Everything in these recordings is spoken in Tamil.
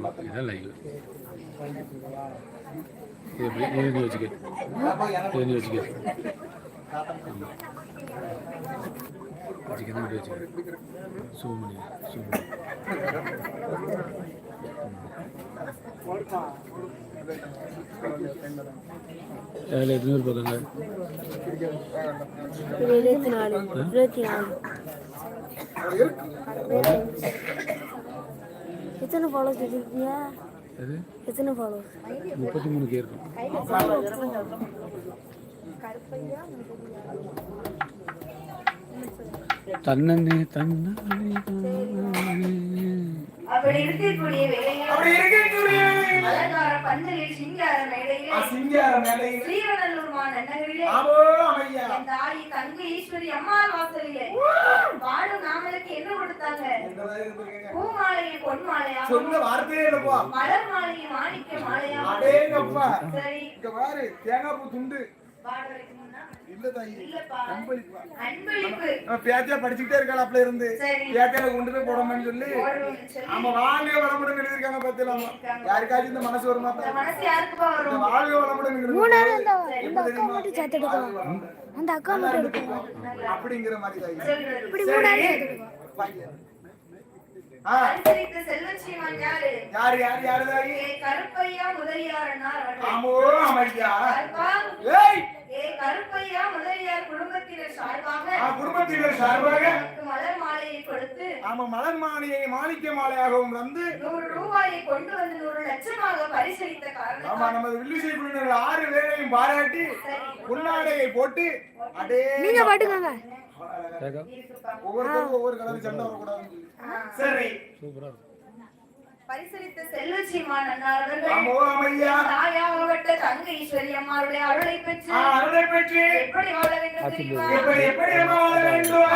ഇതാ ലൈവ് ഇത് യോജിക്കേ ഇത് യോജിക്കേ യോജിക്കുന്ന യോജിക്കേ സൂമിന് സൂമിന് ഏഴ് എഴുന്നൂറ് പദങ്ങൾ ഇരുപത്തിനാല് ഇരുപത്തിനാല്. எத்தனை ஃபாலோஸ் வச்சிருக்கீங்க? அது எத்தனை ஃபாலோஸ் முப்பத்தி மூணு கே இருக்கும். தன்னே தன்னே அப்படி இருக்கக்கூடிய வேளையில் அப்படி இருக்கக்கூடிய அலங்கார பந்தலில் சிங்கார மேடையிலே சிங்கார மேடையில் ஸ்ரீவநல்லூர் மாநகரிலே ஆமோ அமையா. என் தாய் தங்கை ஈஸ்வரி அம்மாள் வாசலிலே கொடுத்தாங்க பூ மாலையை பொன் மாலையா சொன்ன வார்த்தையே இல்லப்பா மலர் மாலையை மாணிக்க மாலையா அடேங்கப்பா. சரி. இங்க பாரு தேங்காய் பூ துண்டு. பாடுறதுக்கு முன்னா இல்ல தாயி இல்லப்பா. அன்பளிப்பா. அன்பளிப்பு. நம்ம பேத்தியா படிச்சுக்கிட்டே இருக்காள் அப்பல இருந்து. பேத்தியால கொண்டு போய் போடணும்னு சொல்லி. ஆமா வாழ்க வளமுடன் எழுதியிருக்காங்க பத்தியலாமா யாருக்காச்சும் இந்த மனசு வருமா? வாழ்க வளமுடன் அப்படிங்கிற மாதிரி அனுசரித்த செல்வச்சீமான் யாரு யாரு? யாரு யாரு தாயி ஏ கருப்பையா முதலியார் அண்ணார் அவர்கள் ஆமோ அமையா கருப்பா, ஏய்! ஏ கருப்பையா முதலியார் குடும்பத்தினர் சார்பாக ஆ, குடும்பத்தினர் சார்பாக? மலர் மாலையை கொடுத்து ஆமா மலர் மாலையை மாணிக்க மாலையாகவும் வந்து நூறு ரூபாயை கொண்டு வந்து நூறு லட்சமாக பரிசளித்த ஆமா காரணத்தால் நமது வில்லிசை குழுவினர் ஆறு பேரையும் பாராட்டி பொன்னாடையை போட்டு அடே நீங்க பாட்டுக்கோங்க. ஒவ்வொருத்தருக்கும் ஒவ்வொரு கலர் சண்டை வரக்கூடாது. சரி. பரிசளித்த தாயாகப்பட்ட தங்கை ஈஸ்வரி அம்மாளுடைய அருளை பெற்று ஆ, அருளை பெற்று. எப்படி வாழ வேண்டும் எப்படி எப்படி அம்மா வாழ வேண்டும்?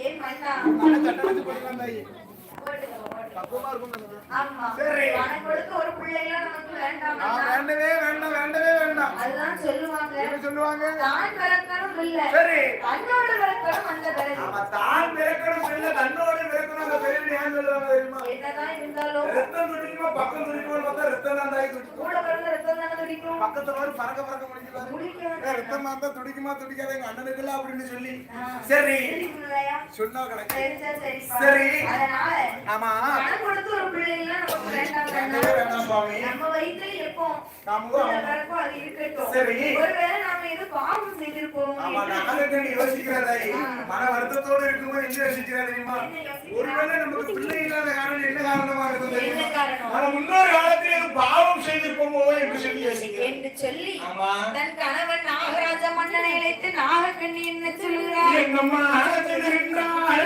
ஏன். பக்குவமா இருக்கும். ஆமா. சரி. ஒரு பிள்ளைலாம் நமக்கு வேண்டாம். வேண்டவே வேண்டாம் வேண்டவே வேண்டாம் அதுதான் சொல்லுவாங்க என்ன சொல்லுவாங்க தான் பிறக்கணும் இல்ல சரி தன்னோடு பிறக்கணும் அந்த பிறகு தான் பிறக்கணும் இல்ல தன்னோடு பிறக்கணும் அந்த பெரிய ஏன் சொல்லுவாங்க தெரியுமா என்னதான் இருந்தாலும் ரத்தம் துடிக்குமா பக்கம் துடிக்குமா பார்த்தா ரத்தம் தான் தாய் துடிக்கும் பக்கத்துல ஒரு பறக்க பறக்க முடிக்கும் ரத்தமா இருந்தா துடிக்குமா துடிக்காத எங்க அப்படின்னு சொல்லி சரி? சொன்னா கணக்கு. சரி. ஆமா கொடுத்து ஒரு வேண்டாம் சுவாமி நம்ம வயித்துல எப்போ நாம உள்ள பிறப்போ அது இருக்கட்டும். சரி. ஒருவேளை நாம எது பாவம் மன வருத்தத்தோடு இருக்கும்போது என்ன யோசிக்கிறா தெரியுமா? ஒருவேளை நமக்கு பிள்ளை இல்லாத காரணம் என்ன காரணமா இருக்கும் என்ன தெரியுமா முன்னோர் காலத்தில் பாவம் செய்திருப்போமோ என்று சொல்லி யோசிக்கிறேன் என்று சொல்லி தன் கணவன் நாகராஜ மன்னனை அழைத்து நாகக்கண்ணி என்ன எங்கம்மா சொல்லுகின்றாள்